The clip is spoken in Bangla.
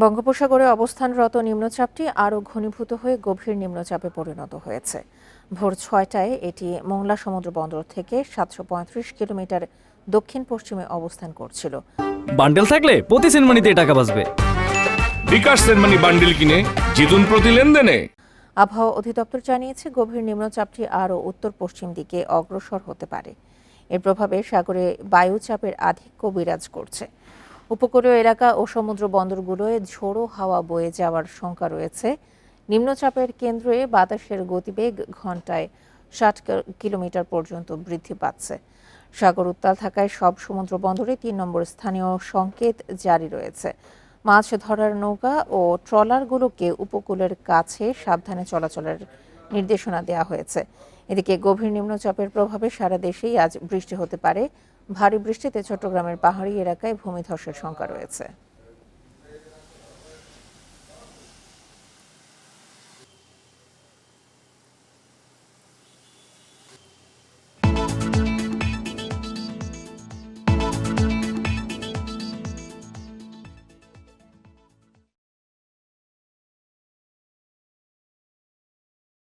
বঙ্গোপসাগরে অবস্থানরত নিম্নচাপটি আরও ঘনীভূত হয়ে গভীর নিম্নচাপে পরিণত হয়েছে। ভোর ছয়টায় এটি মোংলা সমুদ্র বন্দর থেকে সাতশো পঁয়ত্রিশ কিলোমিটার দক্ষিণ পশ্চিমে অবস্থান করছিল। বান্ডেল থাকলে প্রতি সেনমানিতে টাকা বাঁচবে। বিকাশ সেনমানি বান্ডিল কিনে জিতুন প্রতি লেনদেনে। আবহাওয়া অধিদপ্তর জানিয়েছে গভীর নিম্নচাপটি আরও উত্তর পশ্চিম দিকে অগ্রসর হতে পারে। এর প্রভাবে সাগরে বায়ুচাপের আধিক্য বিরাজ করছে। উপকূলীয় এলাকা ও সমুদ্র বন্দরগুলোয় ঝোড়ো হাওয়া বয়ে যাওয়ার শঙ্কা রয়েছে। নিম্নচাপের কেন্দ্রে বাতাসের গতিবেগ ঘন্টায় ষাট কিলোমিটার পর্যন্ত বৃদ্ধি পাচ্ছে। সাগর উত্তাল থাকায় সব সমুদ্র বন্দরে তিন নম্বর স্থানীয় সংকেত জারি রয়েছে। মাছ ধরার নৌকা ও ট্রলারগুলোকে উপকূলের কাছে সাবধানে চলাচলের নির্দেশনা দেওয়া হয়েছে। এদিকে গভীর নিম্নচাপের প্রভাবে সারা দেশেই আজ বৃষ্টি হতে পারে। ভারী বৃষ্টিতে চট্টগ্রামের পাহাড়ি এলাকায় ভূমিধসের শঙ্কা রয়েছে।